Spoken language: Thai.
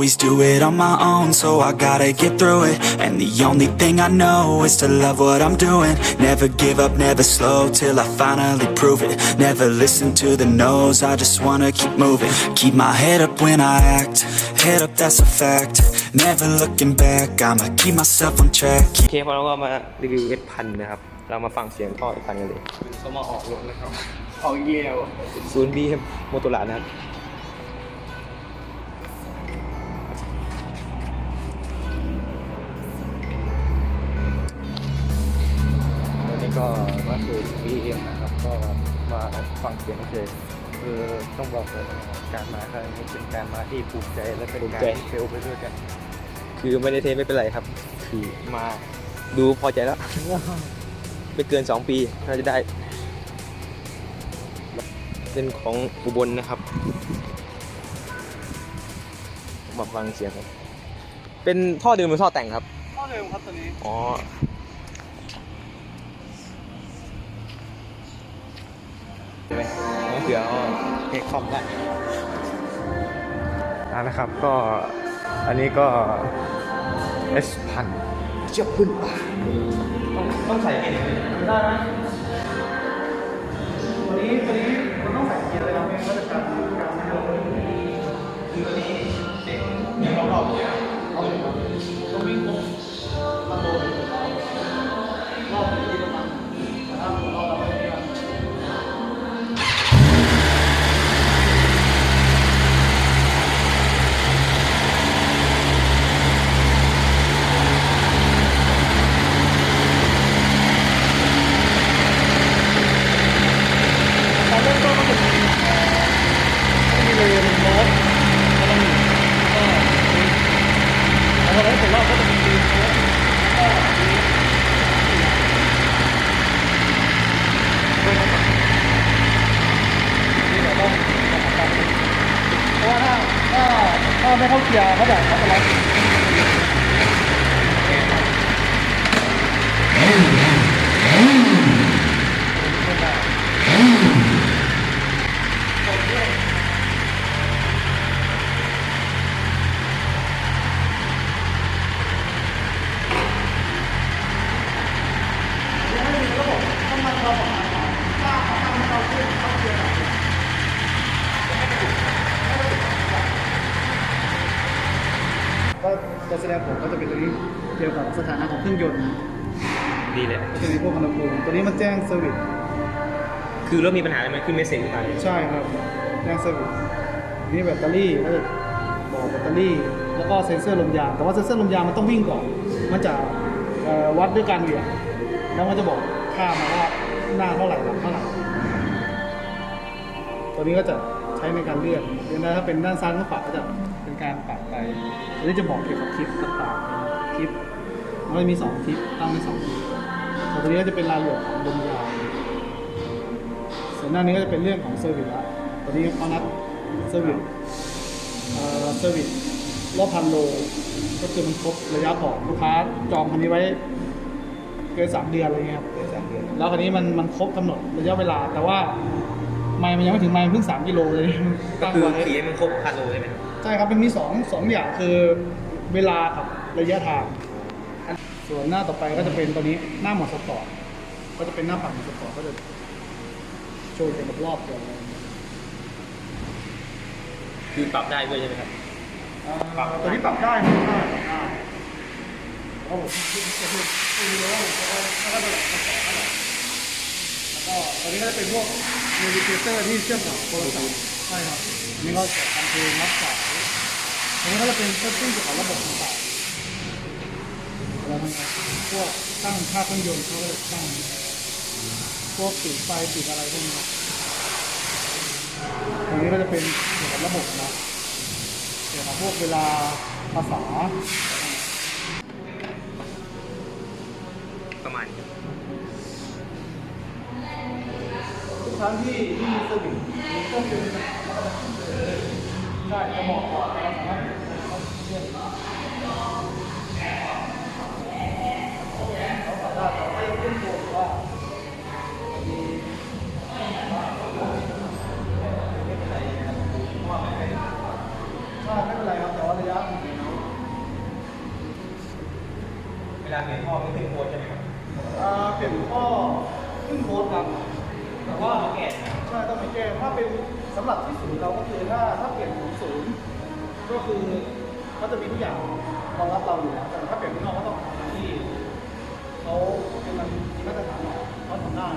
always do it on my own, so I gotta get through it. And the only thing I know is to love what I'm doing. Never give up, never slow till I finally prove it. Never listen to the no's, I just wanna keep moving. Keep my head up when I act, head up, that's a fact. Never looking back, I'ma keep myself on track. โอเคพอเราก็มารีวิวเอสพันนะครับ เรามาฟังเสียงท่อเอสพันกันเลยก็มาออกรถนะครับออกเยี่ยวศูนย์บีเอ็มโมโตระนะครับ วันนี้ก็มาสู่ BM นะครับก็มาฟังเสียงเฉยคือต้องบอกเลยนะครับการมาครั้งนี้เป็นการมาที่ภูมิใจและเป็นภูมิการใจที่เฟลไปด้วยกัน คือไม่ได้เทสไม่เป็นไรครับ คือมาดูพอใจแล้วไม่เกิน 2 ปีเราจะได้ เป็นของอุบลนะครับมาฟังเสียงครับเป็นท่อเดิมหรือท่อแต่งครับข้อเดิมครับตัวนี้อ๋อ ใช่ ไหมน้องเสืออ๋อเอกคอมได้อ่านะครับก็อันนี้ก็ S พันเจียบพึ่งป่าต้องต้องใส่เอ็นได้ไหม ถ้าไม่เข้าเกียร์เขาแบบเขาจะล็อกไม่ได้ ก็ตัวแสดงผลก็จะเป็นตัวนี้เกี่ยวกับสถานะของเครื่องยนต์ดีเลย จะมีพวกอุณหภูมิตัวนี้มันแจ้งเซอร์วิสคือรถมีปัญหาอะไรไหมขึ้นเมสเซจขึ้นมาเลยใช่ครับแจ้งเซอร์วิสนี่แบตเตอรี่ก็จะบอกแบตเตอรี่ แล้วก็เซ็นเซอร์ลมยางแต่ว่าเซ็นเซอร์ลมยางมันต้องวิ่งก่อน มันจะเอ่อวัดด้วยการเหวี่ยงแล้วมันจะบอกค่ามาว่าหน้าเท่าไหร่หลังเท่าไหร่ตัวนี้ก็จะ ใช้ในการเลื่อนเลื่อนได้ถ้าเป็นด้านซ้ายด้านขวาก็จะเป็นการปรับไปอันนี้จะบอกเกี่ยวกับคลิปต่างๆคลิปมันจะมีสองคลิปตั้งไว้สองคลิปส่วนตัวนี้ก็จะเป็นรายละเอียดของลมยางส่วนหน้านี้ก็จะเป็นเรื่องของเซอร์วิสละตอนนี้เขานัดเซอร์วิสเอ่อเซอร์วิสรอบพันโลก็คือมันครบระยะบอกลูกค้าจองคันนี้ไว้เกินสามเดือนอะไรเงี้ยครับ เกินสามเดือน แล้วคันนี้มันมันครบกำหนดระยะเวลา แต่ว่า ไมล์มันยังไม่ถึงไมล์มันเพิ่งสามกิโลเลยก็ตั้งคือไว้ขี่ให้มันครบพันโลใช่ไหมครับใช่ครับมันมีสองสองอย่างคือเวลากับระยะทาง ส่วนหน้าต่อไปก็จะเป็นตัวนี้หน้าหมดสปอร์ตก็จะเป็นหน้าปั่นสปอร์ตก็จะโชว์เกี่ยวกับรอบเกี่ยวกับอะไรคือปรับได้ด้วยใช่ไหมครับปรับตัวนี้ปรับได้ครับปรับได้แล้วผมจะพูดคุยแล้วแล้วก็ระดับกระแสระดับแล้ว ก็ตอนนี้ก็จะเป็นพวกเนวิเกเตอร์ที่เชื่อมกับโทรศัพท์ใช่ครับอันนี้ก็จะทำเพลงรับสายอันนี้ก็จะเป็นเชื่อมเกี่ยวกับระบบต่างๆแล้วมันพวกตั้งค่าเครื่องยนต์เขาก็จะตั้งพวกติดไฟติดอะไรพวกนี้ครับอันนี้ก็จะเป็นเกี่ยวกับระบบนะเกี่ยวกับพวกเวลาภาษาประมาณ ครั้งที่ที่มีสวิงก็คือได้กระบอกก่อนนะครับไม่เป็นไรครับแต่ว่าระยะเวลาเปลี่ยนข้อไม่เป็นโค้ดใช่ไหมครับเปลี่ยนข้อขึ้นโค้ดครับ แต่ว่าแก้ใช่ต้องไปแก้ถ้าเป็นสำหรับที่ศูนย์เราก็คือถ้าถ้าเปลี่ยนของศูนย์ก็คือก็จะมีทุกอย่างรองรับเราอยู่แล้วแต่ถ้าเปลี่ยนที่นอกก็ต้องหาที่เขาเป็นมันมีมาตรฐานหน่อยเขาทำได้